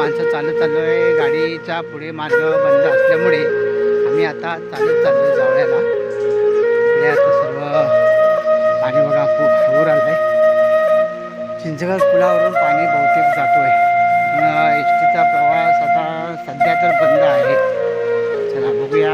माणसं चालत चाललो आहे गाडीचा पुढे मार्ग बंद असल्यामुळे आम्ही आता चालत चाललो आहे जावळ्याला इकडे आता सर्व पाणी बघा खूप अऊर आलं आहे चिंचगड पुलावरून पाणी बहुतेक जातो आहे एस टीचा प्रवास आता सध्या तर बंद आहे. चला बघूया.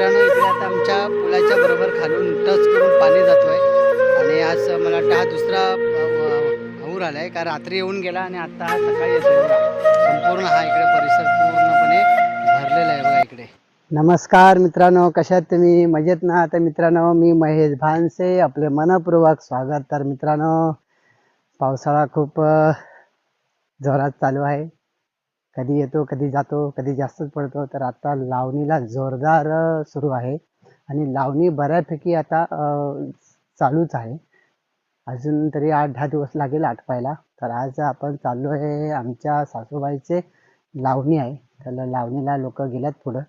मित्रांनो इकडे आता आमच्या पुलाच्या बरोबर खालून टच करून पाणी जातोय. आणि आज मला वाटतं हा दुसरा हऊर आलाय का रात्री येऊन गेला आणि आता हा सकाळी येतो संपूर्ण हा इकडे परिसर पूर्णपणे भरलेला आहे बघा इकडे. नमस्कार मित्रांनो कशात तुम्ही? मजेत ना? तर मित्रांनो मी महेश भानसे आपले मनपूर्वक स्वागत तर मित्रांनो पावसाळा खूप जोरात चालू आहे. कधी येतो कधी जातो कधी जास्तच पडतो. तर आता लावणीला जोरदार सुरू आहे. आणि लावणी बऱ्यापैकी आता चालूच आहे. अजून तरी आठ दहा दिवस लागेल आटपायला. तर आज आपण चाललो आहे आमच्या सासूबाईचे लावणी आहे. त्याला लावणीला लोक गेल्यात पुढं.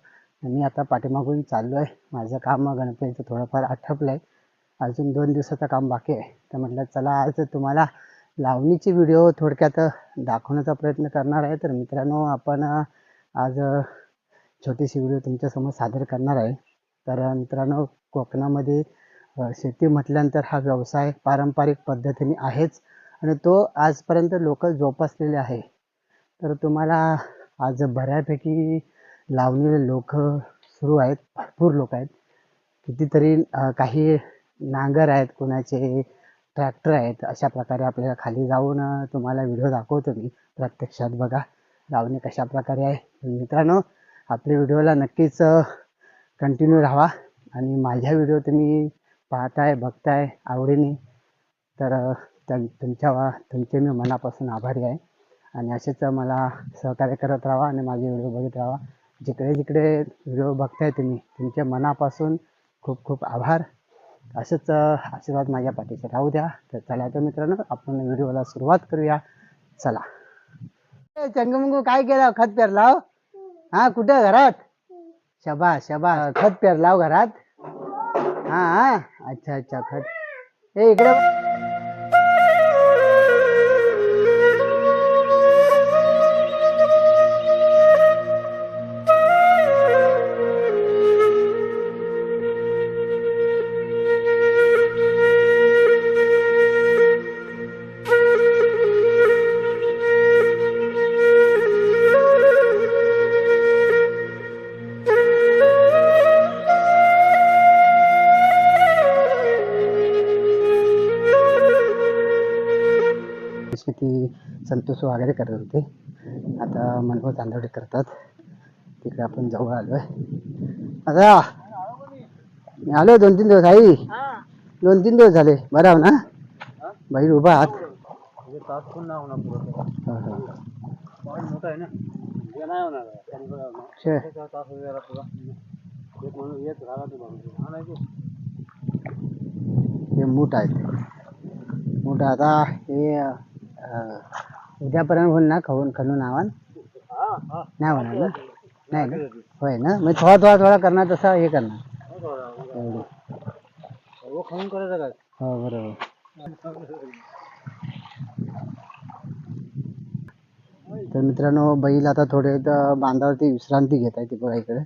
मी आता पाठीमागून चाललो आहे माझं काम गणपतीचं थोडंफार आटपलं आहे अजून दोन दिवसाचं काम बाकी आहे. तर म्हटलं चला आज तुम्हाला लावणीची व्हिडिओ थोडक्यात दाखवण्याचा प्रयत्न करणार आहे. तर मित्रांनो आपण आज छोटीशी व्हिडिओ तुमच्यासमोर सादर करणार आहे. तर मित्रांनो कोकणामध्ये शेती म्हटल्यानंतर हा व्यवसाय पारंपरिक पद्धतीने आहेच आणि तो आजपर्यंत लोक जोपासलेले आहे. तर तुम्हाला आज बऱ्यापैकी लावलेले लोक सुरू आहेत. भरपूर लोक आहेत. कितीतरी काही नांगर आहेत कोणाचे ट्रॅक्टर आहेत अशा प्रकारे आपल्याला खाली जाऊन तुम्हाला व्हिडिओ दाखवतो मी. प्रत्यक्षात बघा लावणी कशा प्रकारे आहे. मित्रांनो आपल्या व्हिडिओला नक्कीच कंटिन्यू राहा. आणि माझ्या व्हिडिओ तुम्ही पाहताय बघताय आवडीने तर तुमच्या वा- तुमचे मी मनापासून आभारी आहे. आणि असेच मला सहकार्य करत राहा आणि माझे व्हिडिओ बघत राहा. जिकडे जिकडे व्हिडिओ बघताय तुम्ही तुमच्या मनापासून खूप खूप आभार. असंच आशीर्वाद माझ्या पाठीशी राहू द्या. तर चला तर मित्रांनो आपण व्हिडिओला सुरुवात करूया. चला. चंगमंगू काय केलं? खत पेरलाव? हा कुठे घरात? शबा शबा खत पेरलाव घरात? हा अच्छा अच्छा खत. हे इकडं. शेती संतोष वगैरे करत होते. आता मनोहर तांदवडे करतात. तिकडे आपण जवळ आलोय. आता मी आलोय दोन तीन दिवस आई. दोन तीन दिवस झाले. बरं आहो ना? बाई उभा आहात. हा, हा. शे. हे मूठ आहेत मूठ आता हे उद्यापर्यंत होईल ना खाऊन खणून आवान नाही होणार ना? नाही ना होय ना? मग थोडा थोडा थोडा करणार तसा हे करणार. हो बरोबर. तर मित्रांनो बैल आता थोडे इथं बांधावरती विश्रांती घेत आहे तिकडे इकडे.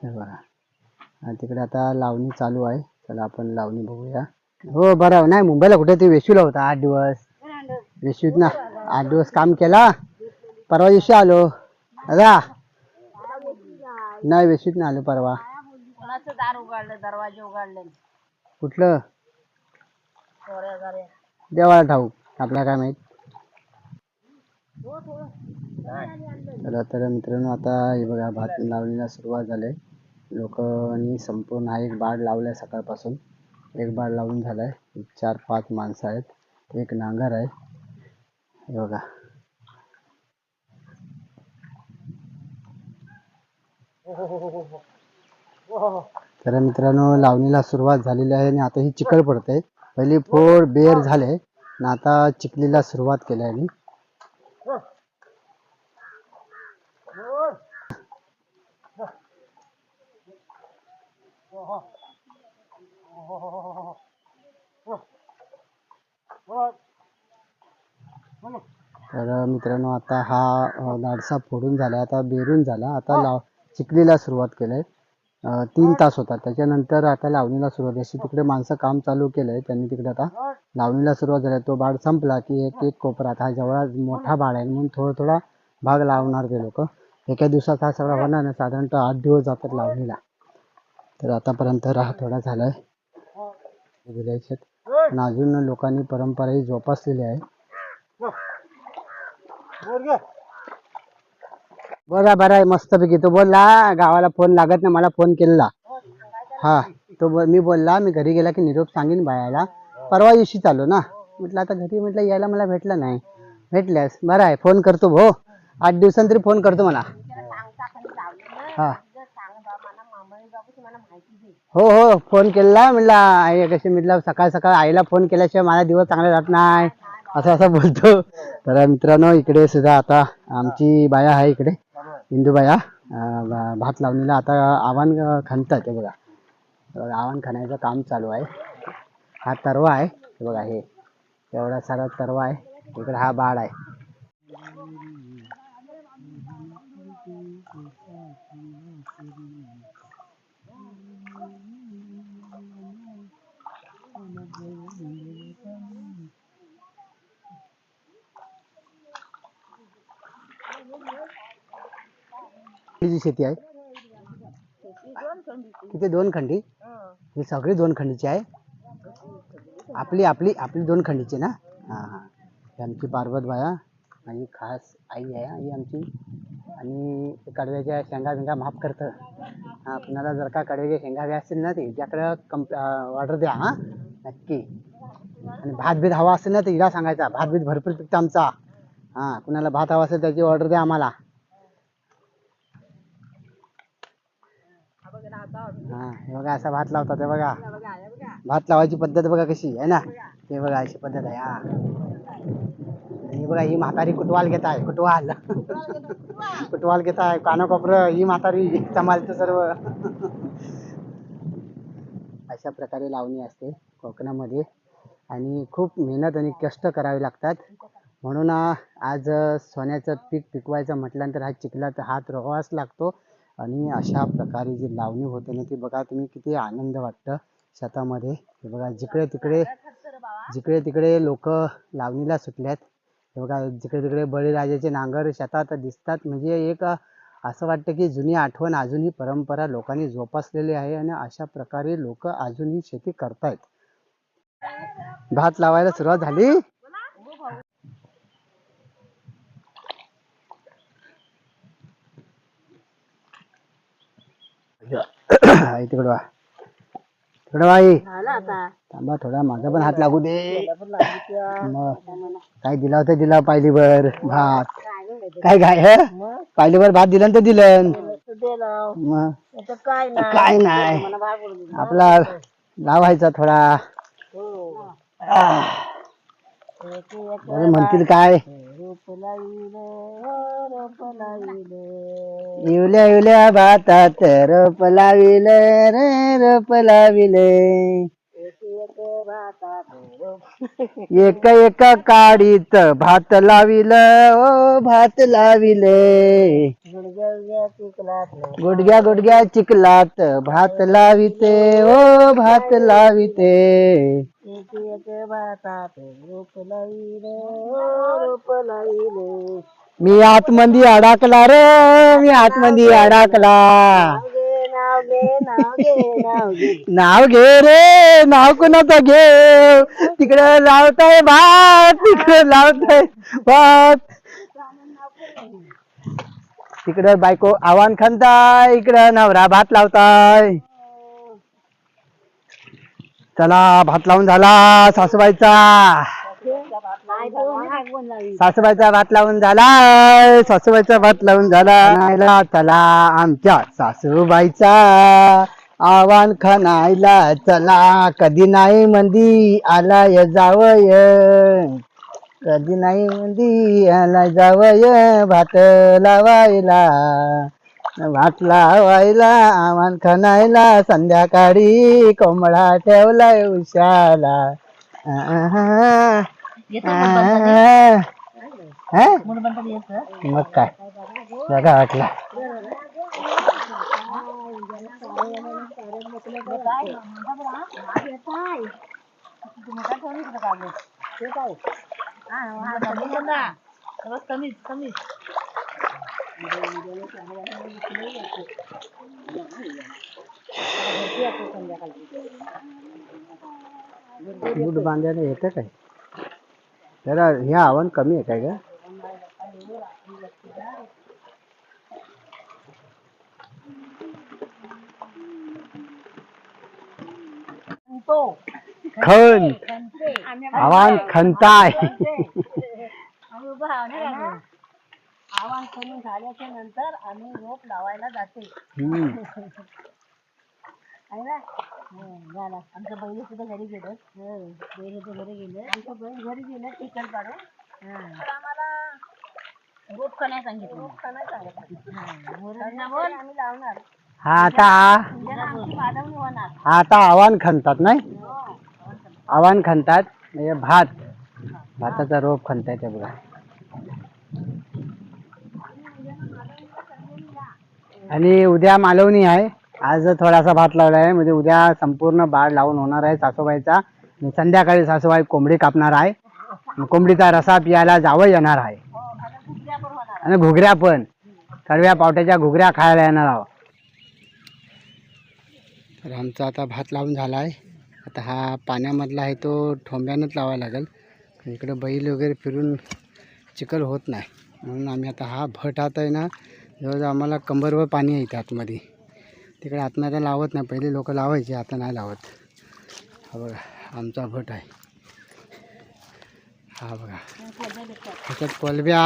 हे बघा. आणि तिकडे आता लावणी चालू आहे. चला आपण लावणी बघूया. हो बरं. नाही मुंबईला कुठे? ते वेशीला होता आठ दिवस. वेशीत ना. आठ दिवस काम केला. परवा दिवशी आलो. दादा. नाही वेशीत ना आलो परवा. कोणाचं दार उघडलं? दरवाजे उघडले. कुठलं? चोऱ्या झाल्या देवाला ठाऊक. आपल्याला काय माहीत? चला तर मित्रांनो आता हे बघा भात लावणीला सुरुवात झाली लोकांनी संपूर्ण एक बाड लावलाय सकाळपासून. एक बाड लावून झालाय. चार पाच माणसं आहेत. एक नांगर आहे. हे बघा. तर मित्रांनो लावणीला सुरुवात झालेली आहे आणि आता ही चिखल पडते पहिली फोड बेर झाले आणि आता चिखलीला सुरुवात केली आहे Oh, तर मित्रांनो आता हा दाडसा फोडून झाला आता बेरून झाला आता लाव चिखलीला सुरुवात केलंय. तीन तास होता त्याच्यानंतर आता लावणीला सुरुवात अशी तिकडे माणसं काम चालू केलंय त्यांनी तिकडे आता लावणीला सुरुवात झाली. तो बाळ संपला की एक एक कोपरा आता हा जेवढा मोठा बाळ आहे म्हणून थोडा थोडा भाग लावणार ते लोक. एका दिवसात हा सगळा होणार नाही साधारणतः आठ दिवस जातात लावणीला. तर आतापर्यंत हा थोडा झालाय. पण अजून लोकांनी परंपरा ही जोपासलेली आहे. बरं आहे मस्तपैकी. तो बोलला गावाला फोन लागत नाही मला फोन केलेला हा तो बोल मी बोलला मी घरी गेला की निरोप सांगेन बायाला परवा दिवशी चालू ना. म्हटलं आता घरी म्हटलं यायला मला भेटलं नाही. भेटल्यास बरं आहे फोन करतो भो. आठ दिवसांनी तरी फोन करतो मला. हा. हो हो फोन केला म्हणला आई कशी म्हटलं सकाळ सकाळ आईला फोन केल्याशिवाय माझा दिवस चांगला जात नाही. असं असं बोलतो. तर मित्रांनो इकडे सुद्धा आता आमची बाया आहे इकडे. इंदू बाया भात लावणीला आता आव्हान खणतात ते बघा. बघा, आव्हान खणायचं काम चालू आहे. हा तरवा आहे. बघा हे. एवढा सारा तरवा आहे. इकडे हा बाळ आहे. किती शेती आहे? तिथे दोन खंडी? ही सगळी दोन खंडीची आहे? आपली आपली आपली दोन खंडीची ना? हां हां. ही आमची पार्वत बाया आणि खास आई आहे आई आमची. आणि कडव्याच्या शेंगा बिंगा माफ करतं. हां कुणाला जर का कडव्याच्या शेंगा हव्या असतील ना ते त्याकडं कंप ऑर्डर द्या हां. नक्की. आणि भात बीत हवा असेल ना तर हिला सांगायचा. भात बीत भरपूर पिकतं आमचा. हां कुणाला भात हवा असेल त्याची ऑर्डर द्या आम्हाला. हा हे बघा असा भात लावतात हे बघा. भात लावायची पद्धत बघा कशी आहे ना? हे बघा. अशी पद्धत आहे हा. आणि बघा ही म्हातारी कुटवाल घेत आहे कुटवाल. कुटवाल घेत आहे कानाकोपर ही म्हातारी सांभाळते सर्व. अशा प्रकारे लावणी असते कोकणामध्ये. आणि खूप मेहनत आणि कष्ट करावे लागतात. म्हणून आज सोन्याचं पीक पिकवायचं म्हटल्यानंतर हा चिखलात हात रोवाच लागतो. आणि अशा प्रकारे जी लावणी होते ना ती बघा तुम्ही किती आनंद वाटतं शेतामध्ये. हे बघा जिकडे तिकडे जिकडे तिकडे लोक लावणीला सुटल्यात. हे बघा जिकडे तिकडे बळीराजाचे नांगर शेतात दिसतात. म्हणजे एक असं वाटतं की जुनी आठवण अजूनही परंपरा लोकांनी जोपासलेली आहे आणि अशा प्रकारे लोक अजूनही शेती करतायत. भात लावायला सुरुवात झाली. आई तिकडं वा तिकडं वा आई झालं आता थांबा थोडा माझा पण हात लागू दे मग काय दिला होता दिला पायलीवर भात काय काय हे पायलीवर भात दिलं तर दिलं मग त्याचं काय नाही काय नाही मला दे. आपला लावायचा थोडा हो. आह, एक एक बरं म्हणतील काय? रूप लाविले, हो, रूप इवल्या इवल्या भातात रोप लाविल रे रोप लाविले. एक एक भातात रूप. एक एक काडीत भात लाविल ओ भात लाविले. गुडघ्या चिखलात गुडघ्या गुडघ्या चिखलात भात लाविते ओ भात लाविते. एक एक भातात रूप लाविले, रूप लाविले. मी आतमध्ये अडकला रे मी आतमध्ये अडकला. नाव घे नाव घे नाव घे नाव घे. नाव घे रे नाव कोणाचं घे? तिकडे लावताय भात तिकडे लावताय भात. तिकडे बायको आव्हान खणताय इकडे नवरा भात लावताय. चला भात लावून झाला सासूबाईचा. सासूबाईचा भात लावून झाला सासूबाईचा भात लावून झाला. चला आमच्या सासूबाईचा आवान खनायला चला कधी नाही मंदी आलाय जावय. कधी नाही मंदी आला जावय भात लावायला. भात लावायला आवान खनायला संध्याकाळी कोंबडा ठेवलाय उशाला आहा, आहा. हा? मग काय बघा वाटला कमीच कमीच दूध बांधायला येतं काय जरा हे आव्हान कमी आहे काय ग खन आव्हान खनताय आवाज करून झाल्याच्यानंतर आम्ही रोप लावायला जाते. हम्म. आहे ना? हं, झालं. आमचं बैल सुद्धा घरी गेलं. हं, सुद्धा घरी गेले. आमचं बैल घरी गेलं चिकन पाडून आम्हाला रोप का नाही सांगितलं? रोप का नाही सांगितलं? बोल आम्ही लावणार. हा आता आमची वाढवणी होणार. हा आता आव्हान खणतात नाही? आव्हान खणतात म्हणजे भात. भाताचा रोप खणताय ते बघा. आणि उद्या मालवणी आहे. आज थोडासा भात लावला आहे. म्हणजे उद्या संपूर्ण बाळ लावून होणार आहे सासूबाईचा. आणि संध्याकाळी सासूबाई कोंबडी कापणार आहे. कोंबडीचा रसा पियाला जावं येणार आहे. आणि घुगऱ्या पण. कडव्या पावट्याच्या घुगऱ्या खायला येणार आहोत. तर आमचा आता भात लावून झाला आहे आता हा पाण्यामधला आहे तो ठोंब्यानंच लावायला लागेल. इकडं बैल वगैरे फिरून चिखल होत नाही. म्हणून आम्ही आता हा भट आता आहे ना जवळजवळ आम्हाला कंबरवर पाणी आहे इथे आतमध्ये. तिकडे आतमध्ये लावत नाही. पहिले लोक लावायचे आता नाही लावत. हा बघा आमचा भट आहे. हा बघा. त्याच्यात कोलब्या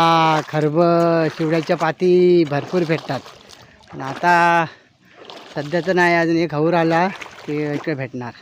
खरब शिवड्याच्या पाती भरपूर भेटतात. पण आता सध्याचं नाही अजून एक हौर आला की इकडे भेटणार.